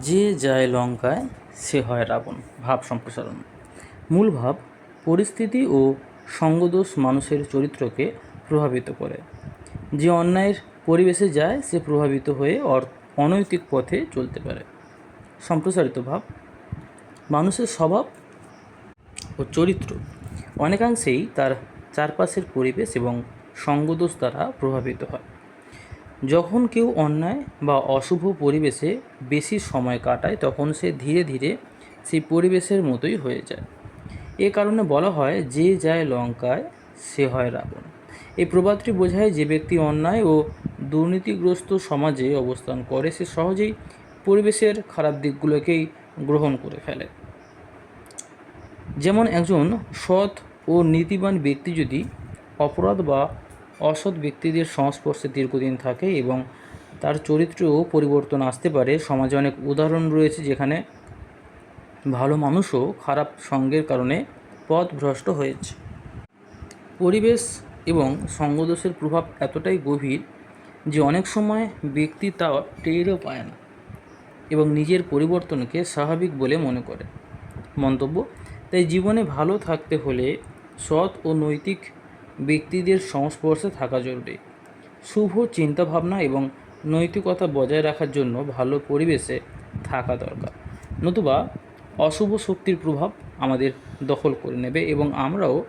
যে যায় লঙ্কায়, সে হয় রাবণ। ভাব সম্প্রসারণ। মূল ভাব, পরিস্থিতি ও সঙ্গদোষ মানুষের চরিত্রকে প্রভাবিত করে। যে অন্যায়ের পরিবেশে যায়, সে প্রভাবিত হয়ে অনৈতিক পথে চলতে পারে। সম্প্রসারিত ভাব, মানুষের স্বভাব ও চরিত্র অনেকাংশেই তার চারপাশের পরিবেশ এবং সঙ্গদোষ দ্বারা প্রভাবিত হয়। যখন কেউ অন্যায় বা অশুভ পরিবেশে বেশি সময় কাটায়, তখন সে ধীরে ধীরে সেই পরিবেশের মতোই হয়ে যায়। এ কারণে বলা হয়, যে যায় লঙ্কায়, সে হয় রাবণ। এই প্রবাদটি বোঝায় যে ব্যক্তি অন্যায় ও দুর্নীতিগ্রস্ত সমাজে অবস্থান করে, সে সহজেই পরিবেশের খারাপ দিকগুলোকেই গ্রহণ করে ফেলে। যেমন একজন সৎ ও নীতিবান ব্যক্তি যদি অপরাধ বা অসৎ ব্যক্তিদের সংস্পর্শে দীর্ঘদিন থাকে এবং তার চরিত্রেও পরিবর্তন আসতে পারে। সমাজে অনেক উদাহরণ রয়েছে যেখানে ভালো মানুষও খারাপ সঙ্গের কারণে পথভ্রষ্ট হয়েছে। পরিবেশ এবং সঙ্গদোষের প্রভাব এতটাই গভীর যে অনেক সময় ব্যক্তি তা টেরও পায় না এবং নিজের পরিবর্তনকে স্বাভাবিক বলে মনে করে। মন্তব্য, তাই জীবনে ভালো থাকতে হলে সৎ ও নৈতিক ব্যক্তিদের সংস্পর্শে থাকা জরুরি। শুভ চিন্তাভাবনা এবং নৈতিকতা বজায় রাখার জন্য ভালো পরিবেশে থাকা দরকার। নতুবা, অশুভ শক্তির প্রভাব আমাদের দখল করে নেবে এবং আমরাও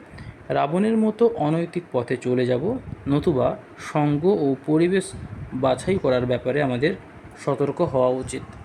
রাবণের মতো অনৈতিক পথে চলে যাব, নতুবা সঙ্গ ও পরিবেশ বাছাই করার ব্যাপারে আমাদের সতর্ক হওয়া উচিত।